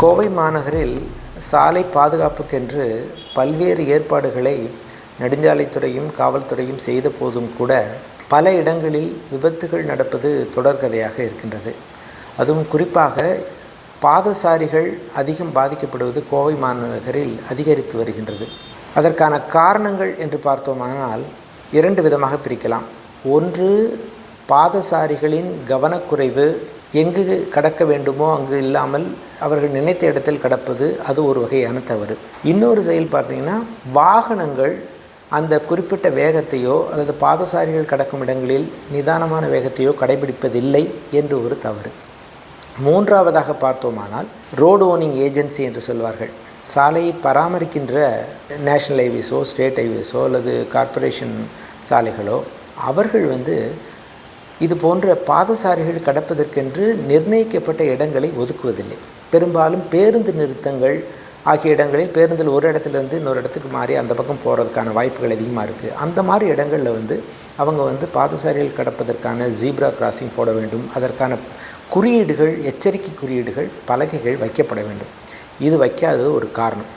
கோவை மாநகரில் சாலை பாதுகாப்புக்கென்று பல்வேறு ஏற்பாடுகளை நெடுஞ்சாலைத்துறையும் காவல்துறையும் செய்த போதும் கூட பல இடங்களில் விபத்துகள் நடப்பது தொடர்கதையாக இருக்கின்றது. அதுவும் குறிப்பாக பாதசாரிகள் அதிகம் பாதிக்கப்படுவது கோவை மாநகரில் அதிகரித்து வருகின்றது. அதற்கான காரணங்கள் என்று பார்த்தோமானால் இரண்டு விதமாக பிரிக்கலாம். ஒன்று பாதசாரிகளின் கவனக்குறைவு எங்கு கடக்க வேண்டுமோ அங்கு இல்லாமல் அவர்கள் நினைத்த இடத்தில் கடப்பது அது ஒரு வகையான தவறு. இன்னொரு செயல் பார்த்தீங்கன்னா வாகனங்கள் அந்த குறிப்பிட்ட வேகத்தையோ அல்லது பாதசாரிகள் கடக்கும் இடங்களில் நிதானமான வேகத்தையோ கடைபிடிப்பதில்லை என்று ஒரு தவறு. மூன்றாவதாக பார்த்தோமானால் ரோடு ஓனிங் ஏஜென்சி என்று சொல்வார்கள். சாலையை பராமரிக்கின்ற நேஷ்னல் ஹைவேஸோ ஸ்டேட் ஹைவேஸோ அல்லது கார்ப்பரேஷன் சாலைகளோ அவர்கள் வந்து இது போன்ற பாதசாரிகள் கடப்பதற்கென்று நிர்ணயிக்கப்பட்ட இடங்களை ஒதுக்குவதில்லை. பெரும்பாலும் பேருந்து நிறுத்தங்கள் ஆகிய இடங்களில் பேருந்தில் ஒரு இடத்துலேருந்து இன்னொரு இடத்துக்கு மாறி அந்த பக்கம் போகிறதுக்கான வாய்ப்புகள் அதிகமாக இருக்குது அந்த மாதிரி இடங்களில் வந்து அவங்க வந்து பாதசாரிகள் கடப்பதற்கான ஜீப்ரா கிராசிங் போட வேண்டும். அதற்கான குறியீடுகள் எச்சரிக்கை குறியீடுகள் பலகைகள் வைக்கப்பட வேண்டும். இது வைக்காதது ஒரு காரணம்.